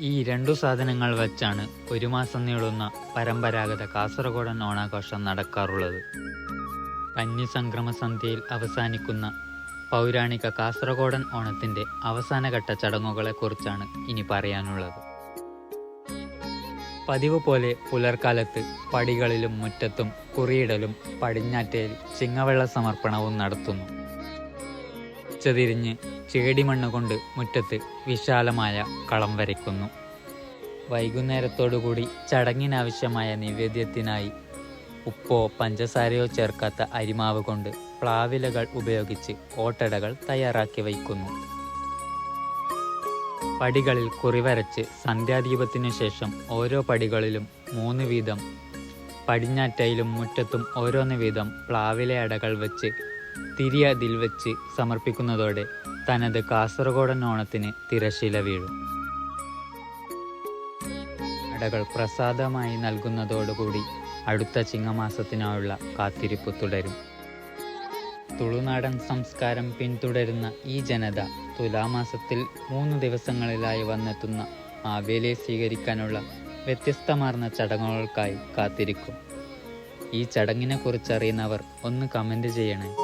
ഈ രണ്ടു സാധനങ്ങൾ വച്ചാണ് ഒരു മാസം നീളുന്ന പരമ്പരാഗത കാസർഗോഡൻ ഓണാഘോഷം നടക്കാറുള്ളത്. കന്നി സംക്രമ സന്ധ്യയിൽ അവസാനിക്കുന്ന പൗരാണിക കാസർഗോഡൻ ഓണത്തിന്റെ അവസാനഘട്ട ചടങ്ങുകളെക്കുറിച്ചാണ് ഇനി പറയാനുള്ളത്. പതിവ് പോലെ പുലർക്കാലത്ത് പടികളിലും മുറ്റത്തും കുറിയിടലും പടിഞ്ഞാറ്റയിൽ ചിങ്ങവെള്ള സമർപ്പണവും നടത്തുന്നു. ഉച്ചതിരിഞ്ഞ് ചേടിമണ്ണ് കൊണ്ട് മുറ്റത്ത് വിശാലമായ കളം വരയ്ക്കുന്നു. വൈകുന്നേരത്തോടുകൂടി ചടങ്ങിനാവശ്യമായ നിവേദ്യത്തിനായി ഉപ്പോ പഞ്ചസാരയോ ചേർക്കാത്ത അരിമാവ് കൊണ്ട് പ്ലാവിലകൾ ഉപയോഗിച്ച് ഓട്ടടകൾ തയ്യാറാക്കി വയ്ക്കുന്നു. പടികളിൽ കുറിവരച്ച് സന്ധ്യാദീപത്തിനു ശേഷം ഓരോ പടികളിലും മൂന്ന് വീതം പടിഞ്ഞാറ്റയിലും മുറ്റത്തും ഓരോന്ന് വീതം പ്ലാവിലെ അടകൾ വെച്ച് തിരി അതിൽ വെച്ച് സമർപ്പിക്കുന്നതോടെ തനത് കാസർഗോഡൻ ഓണത്തിന് തിരശീല വീഴും. അടകൾ പ്രസാദമായി നൽകുന്നതോടുകൂടി അടുത്ത ചിങ്ങമാസത്തിനായുള്ള കാത്തിരിപ്പ് തുടരും. തുളുനാടൻ സംസ്കാരം പിന്തുടരുന്ന ഈ ജനത തുലാമാസത്തിൽ മൂന്ന് ദിവസങ്ങളിലായി വന്നെത്തുന്ന മാവേലിയെ സ്വീകരിക്കാനുള്ള വ്യത്യസ്തമാർന്ന ചടങ്ങുകൾക്കായി കാത്തിരിക്കും. ഈ ചടങ്ങിനെ കുറിച്ചറിയുന്നവർ ഒന്ന് കമന്റ് ചെയ്യണേ.